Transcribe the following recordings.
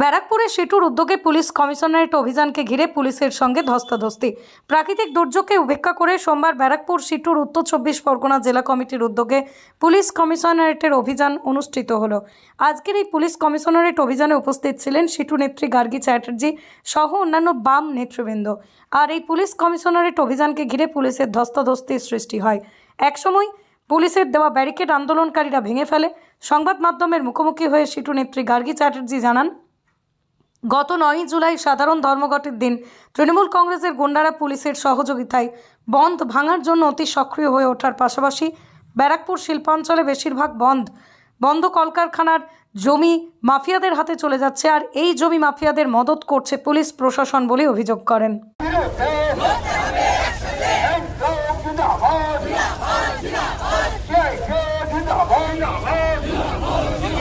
ব্যারাকপুরে সেতুর উদ্যোগে পুলিশ কমিশনারেট অভিযানকে ঘিরে পুলিশের সঙ্গে ধস্তাধস্তি। প্রাকৃতিক দুর্যোগকে উপেক্ষা করে সোমবার ব্যারাকপুর সিটুর উত্তর চব্বিশ পরগনা জেলা কমিটির উদ্যোগে পুলিশ কমিশনারেটের অভিযান অনুষ্ঠিত হলো। আজকের এই পুলিশ কমিশনারেট অভিযানে উপস্থিত ছিলেন সিটু নেত্রী গার্গী চ্যাটার্জি সহ অন্যান্য বাম নেতৃবৃন্দ। আর এই পুলিশ কমিশনারেট অভিযানকে ঘিরে পুলিশের ধস্তাধস্তির সৃষ্টি হয়। একসময় পুলিশের দেওয়া ব্যারিকেড আন্দোলনকারীরা ভেঙে ফেলে। সংবাদ মাধ্যমের মুখোমুখি হয়ে সিটু নেত্রী গার্গী চ্যাটার্জি জানান গত নয়ই জুলাই সাধারণ ধর্মঘটের দিন তৃণমূল কংগ্রেসের গুন্ডারা পুলিশের সহযোগিতায় বন্ধ ভাঙার জন্য অতি সক্রিয় হয়ে ওঠার পাশাপাশি ব্যারাকপুর শিল্পাঞ্চলে বেশিরভাগ বন্ধ। বন্ধ কলকারখানার জমি মাফিয়াদের হাতে চলে যাচ্ছে আর এই জমি মাফিয়াদের মদত করছে পুলিশ প্রশাসন বলে অভিযোগ করেন।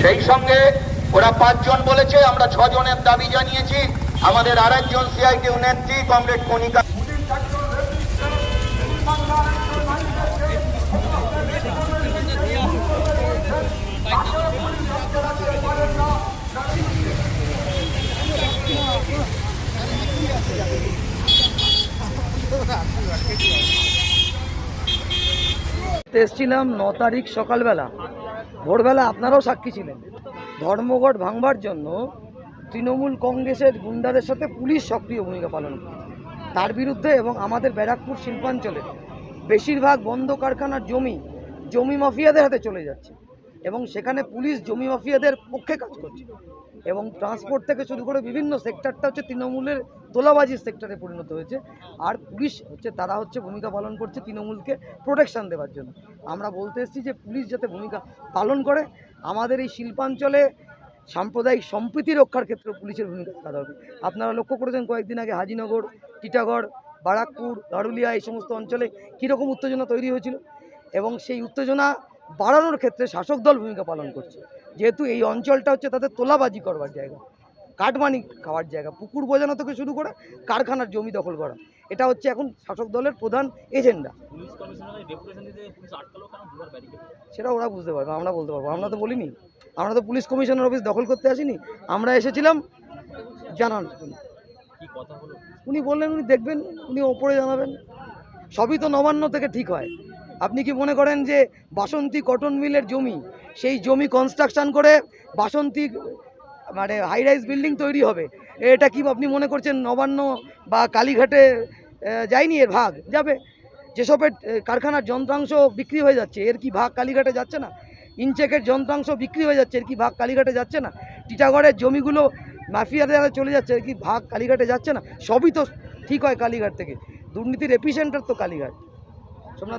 সেই সঙ্গে ওরা পাঁচজন বলেছে, আমরা ছজনের দাবি জানিয়েছি। আমাদের আরেকজন সিআইটিউ নেত্রী, কমরেড কণিকা। এসেছিলাম ন তারিখ সকালবেলা। ভোরবেলা আপনারাও সাক্ষী ছিলেন। ধর্মঘট ভাঙবার জন্য তৃণমূল কংগ্রেসের গুন্ডাদের সাথে পুলিশ সক্রিয় ভূমিকা পালন করে তার বিরুদ্ধে এবং আমাদের ব্যারাকপুর শিল্পাঞ্চলে বেশিরভাগ বন্ধ কারখানার জমি জমি মাফিয়াদের হাতে চলে যাচ্ছে। এবং সেখানে পুলিশ, জমি মাফিয়াদের পক্ষে কাজ করছে। এবং ট্রান্সপোর্ট থেকে শুরু করে বিভিন্ন সেক্টরটা হচ্ছে তৃণমূলের তোলাবাজির সেক্টরে পরিণত হয়েছে। আর পুলিশ হচ্ছে, তারা হচ্ছে ভূমিকা পালন করছে তৃণমূলকে প্রোটেকশান দেওয়ার জন্য। আমরা বলতে এসেছি যে পুলিশ যাতে ভূমিকা পালন করে, আমাদের এই শিল্পাঞ্চলে সাম্প্রদায়িক সম্প্রীতি রক্ষার ক্ষেত্রে পুলিশের ভূমিকা থাকা দরকার। আপনারা লক্ষ্য করেছেন কয়েকদিন আগে হাজিনগর, টিটাগড়, বারাকপুর, দারুলিয়া এই সমস্ত অঞ্চলে কীরকম উত্তেজনা তৈরি হয়েছিল। এবং সেই উত্তেজনা বাড়ানোর ক্ষেত্রে শাসক দল ভূমিকা পালন করছে। যেহেতু এই অঞ্চলটা হচ্ছে তাদের তোলাবাজি করবার জায়গা কাটমানি খাওয়ার জায়গা পুকুর বোঝানো থেকে শুরু করে কারখানার জমি দখল করা। এটা হচ্ছে এখন শাসক দলের প্রধান এজেন্ডা। সেটা ওরা বুঝতে পারবে আমরা বলতে পারব। আমরা তো বলিনি। আমরা তো পুলিশ কমিশনার অফিস দখল করতে আসিনি। আমরা এসেছিলাম জানানোর জন্য। কথা উনি বললেন উনি দেখবেন উনি ওপরে জানাবেন। সবই তো নবান্ন থেকে ঠিক হয়। আপনি কি মনে করেন যে বাসন্তী কটন মিলের জমি, সেই জমি কনস্ট্রাকশন করে বাসন্তী মানে হাই রাইজ বিল্ডিং তৈরি হবে? এটা কি আপনি মনে করছেন নবান্ন বা কালীঘাটে যায়নি এর ভাগ? যাবে। যেসবের কারখানার যন্ত্রাংশ বিক্রি হয়ে যাচ্ছে, এর কি ভাগ কালীঘাটে যাচ্ছে না? ইনচেকের যন্ত্রাংশ বিক্রি হয়ে যাচ্ছে, এর কি ভাগ কালীঘাটে যাচ্ছে না? টিটাগড়ের জমিগুলো মাফিয়াদের চলে যাচ্ছে, এর কি ভাগ কালীঘাটে যাচ্ছে না? সবই তো ঠিক হয় কালীঘাট থেকে। দুর্নীতির এপিসেন্টার তো কালীঘাট। সোমনাথ